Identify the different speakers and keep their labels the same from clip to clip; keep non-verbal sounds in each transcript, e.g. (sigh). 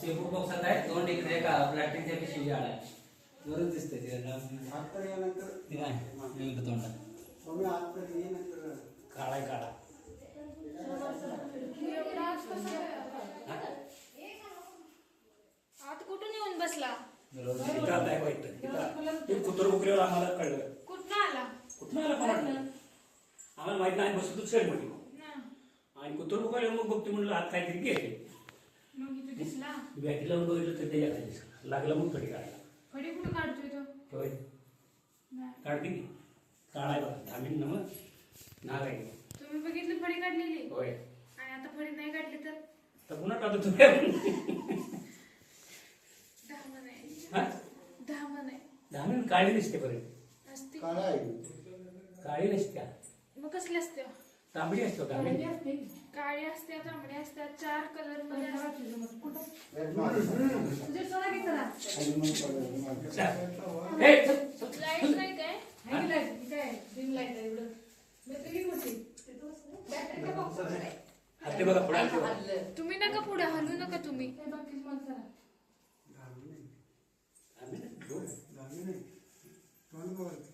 Speaker 1: शेपू बॉक्सात आहे दोन इकडे का प्लास्टिकच्या पिशवी आड आहे. वरच दिसते
Speaker 2: आता यानंतर
Speaker 1: ती नाही इकडे तोंडात. काळा आहे, काळा.
Speaker 3: आत कुठून येऊन बसला?
Speaker 4: इथं आता आहे वाईट इथं ते कुत्र बुकरीवर आम्हाला कळलं.
Speaker 3: कुठं आला?
Speaker 4: कुठं आला आम्हाला माहीत नाही. बसतो दुसऱ्या मध्ये
Speaker 3: ना.
Speaker 4: आणि कुत्र बुकरीवर मग बघतो म्हणलं हात काहीतरी गेले
Speaker 3: मग इथं दिसला?
Speaker 4: बॅटी लावून बघितलं तर त्याच्याखाली दिसलं. लागलं मग कधी काढला
Speaker 3: फडी कुठं काढतोय तो?
Speaker 4: होय.
Speaker 3: नाही.
Speaker 4: काढते की. काढाय बघा. दहा मिनिट ना मग. नाग आहे
Speaker 3: तुम्ही बघितली फडी काढलेली?
Speaker 4: होय.
Speaker 3: आणि आता फडी नाही काढली तर?
Speaker 4: तर पुन्हा काढतो तुम्ही
Speaker 3: दहा नाही
Speaker 4: हा?
Speaker 3: दहा नाही
Speaker 4: दहा मिनिट काळी दिसते पर्यंत
Speaker 3: असते.
Speaker 2: काळा आहे
Speaker 4: काळी नसत्या.
Speaker 3: मग कसले असते?
Speaker 4: तांबडी असतो तांबडी.
Speaker 3: काळी असते तांबडी असतात चार कलरमध्ये.
Speaker 4: हे,
Speaker 3: लाइट नाही काय?
Speaker 4: हात. ते बघा पुढे.
Speaker 3: तुम्ही नका पुढे हलू नका तुम्ही.
Speaker 2: नाही.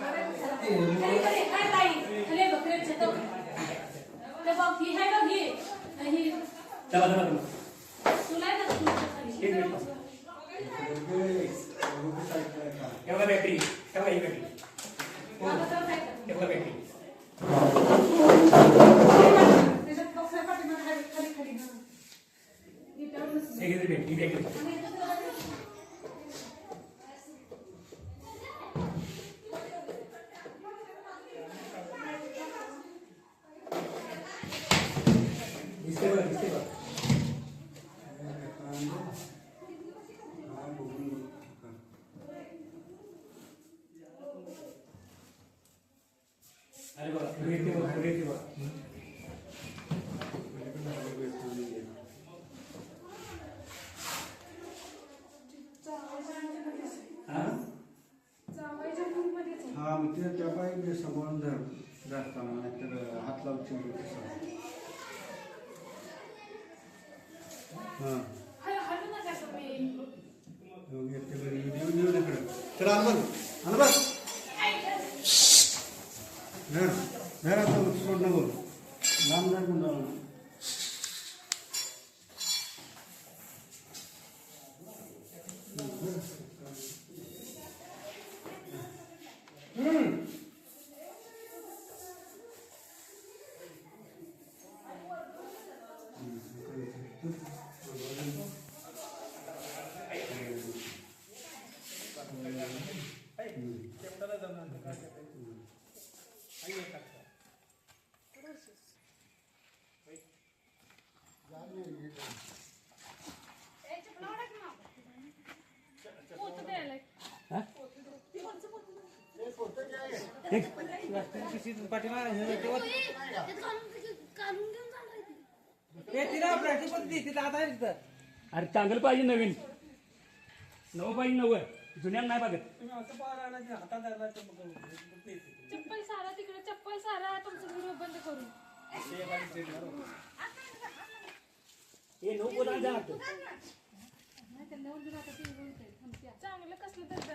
Speaker 2: दहावी नाही. दोन कुठं आहे ते बघायचं. दहावी. ए, त्याचा तवा येतो.
Speaker 4: हे, हात बघा. हे नुसतं पहा. चला, चला, चला. एक मिनिट बस.
Speaker 2: ए, बघू काय काय काय.
Speaker 4: हे बघा बॅटरी हे बघा ही बॅटरी हे बघा बॅटरी हे घे रे बॅटरी ही बॅटरी दिसते बघा दिसते बघा
Speaker 2: हा, बघून.
Speaker 4: अरे बघा पुढे येते बघा पुढे येते बघा हा.
Speaker 2: हा मग ते त्या बाईने सांभाळून धर धरताना नाहीतर हात लावची हा. तर आण बघ आण बघ धर धर आता सोड नको लांब धर म्हणून
Speaker 3: पोतं द्यायला आहे.
Speaker 4: हा अरे चांगलं पाहिजे नवीन. नवं पाहिजे नवं. जुन्या नाही बघत.
Speaker 3: चप्पल सारा तिकडे चप्पल सारा तुमचं व्हिडिओ बंद करून.
Speaker 4: हे नऊ बोला जातो
Speaker 3: चांगलं कसलं तर.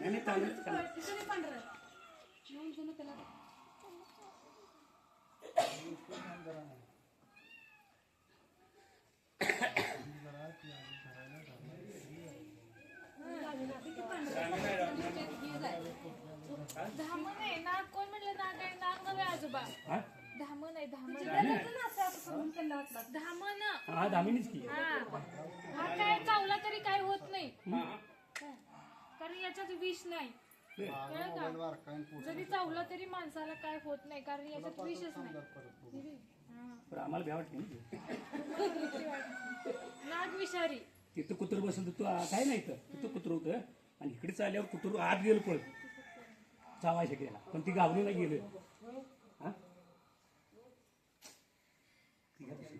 Speaker 4: नाही चांगलं चांगलं.
Speaker 3: धामण (coughs) आहे नाग कोण म्हणलं नाग आहे नाग नव्हे आजोबा
Speaker 4: हा
Speaker 3: धामण आहे धामण धामण
Speaker 4: हा दामिनीच की
Speaker 3: हा काय चावला तरी काय होत नाही. कारण याच्यात विष नाही. कळलं का? जरी चावला तरी माणसाला काय होत नाही कारण याच्यात विषच नाही. हा.
Speaker 4: पण आम्हाला भ्या वाटते ना.
Speaker 3: नाग विषारी.
Speaker 4: तिथं कुत्र बसलं तर तू आ- काय नाही इथं? तिथं कुत्र होतं आणि इकडे चालल्यावर कुत्र आत गेलं पळत चावाय शक्यला पण ती गावलीला गेलं. हा? ती घ्या तशी.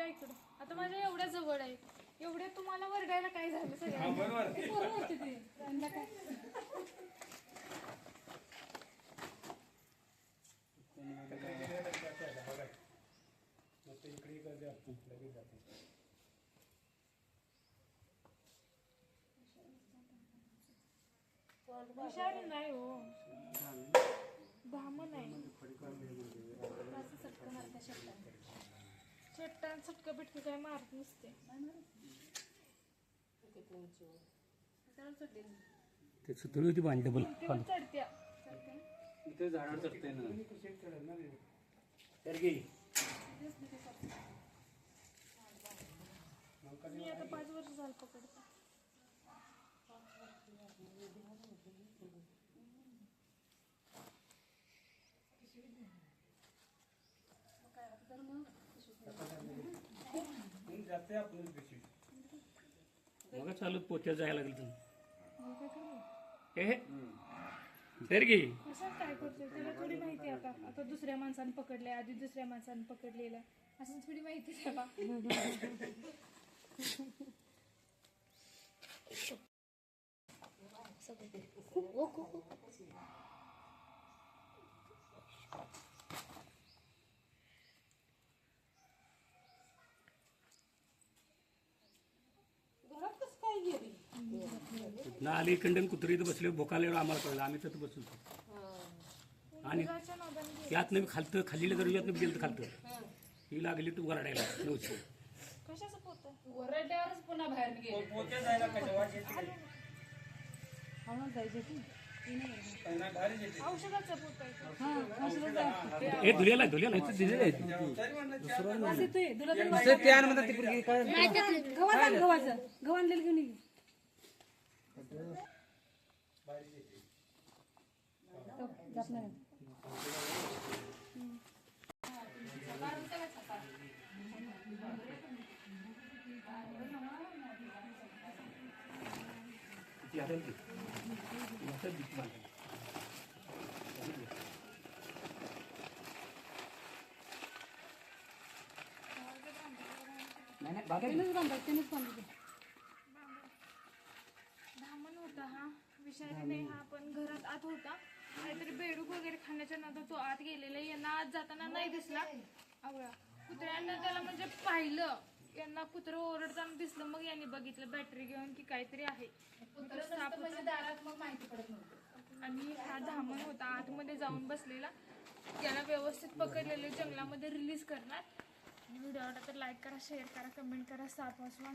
Speaker 3: द्या इकडं. आता माझ्या एवढ्या जवळ आहे एवढ्या तुम्हाला वरडायला काय झालं सगळ्यांना? पोरं होती ती. त्यांना काय? विषारी नाही हो. धाम नाही. असं चटकं मारता शेपटाला. चट्टान चटकं बिटकं काय मारत नसते.
Speaker 4: ते सुतळी होती बांध डबल
Speaker 3: चढत्या.
Speaker 1: इथे झाडावर चढते ना.
Speaker 4: तर घे
Speaker 3: मी आता पाच वर्ष झालं पकडते.
Speaker 4: मग चालू पोत्या जायला लागलं तुम्ही? हे तर
Speaker 3: काय करतोय? त्याला थोडी माहिती आहे आता. आता दुसऱ्या माणसाने पकडलंय आधी दुसऱ्या माणसाने पकडलेलं आहे. असं थोडी माहिती आहे त्याला (laughs)
Speaker 4: ना आली कंडन कुत्री इथं बसले भोकाले आम्हाला कळलं. आम्ही तर बसून आणि
Speaker 3: मुलाच्या नादाने गेलं.
Speaker 4: यातनं खालतं खाल्लेलं जर यातनं गेलं तर खालतं. ही लागली तू वराडायला नऊशे.
Speaker 5: पुन्हा बाहेर गेले.
Speaker 4: हे इथं दिलेलं आहे.
Speaker 5: आणलेलं घेऊन. तो. नाही
Speaker 4: नाही बागा
Speaker 5: त्यानेच बांधायचं, त्यानेच बांधायचं.
Speaker 3: धामण होता हा विषारी नाही हा पण घरात आत होता. काहीतरी बेडूक वगैरे खाण्याच्या नंतर तो आत गेलेला यांना आत जाताना नाही दिसला. आवळा. कुत्र्यांना त्याला म्हणजे पाहिलं. यांना कुत्रं ओरडताना दिसलं. मग यांनी बघितलं बॅटरी घेऊन की काहीतरी आहे.
Speaker 5: म्हणजे दारात मग माहिती पडत नव्हतं.
Speaker 3: आणि हा धामण होता. आतमध्ये जाऊन बसलेला. याला व्यवस्थित पकडलेले जंगलामध्ये रिलीज करणार. व्हिडिओ आवडला तर लाईक करा शेअर करा कमेंट करा. साप वाचवा.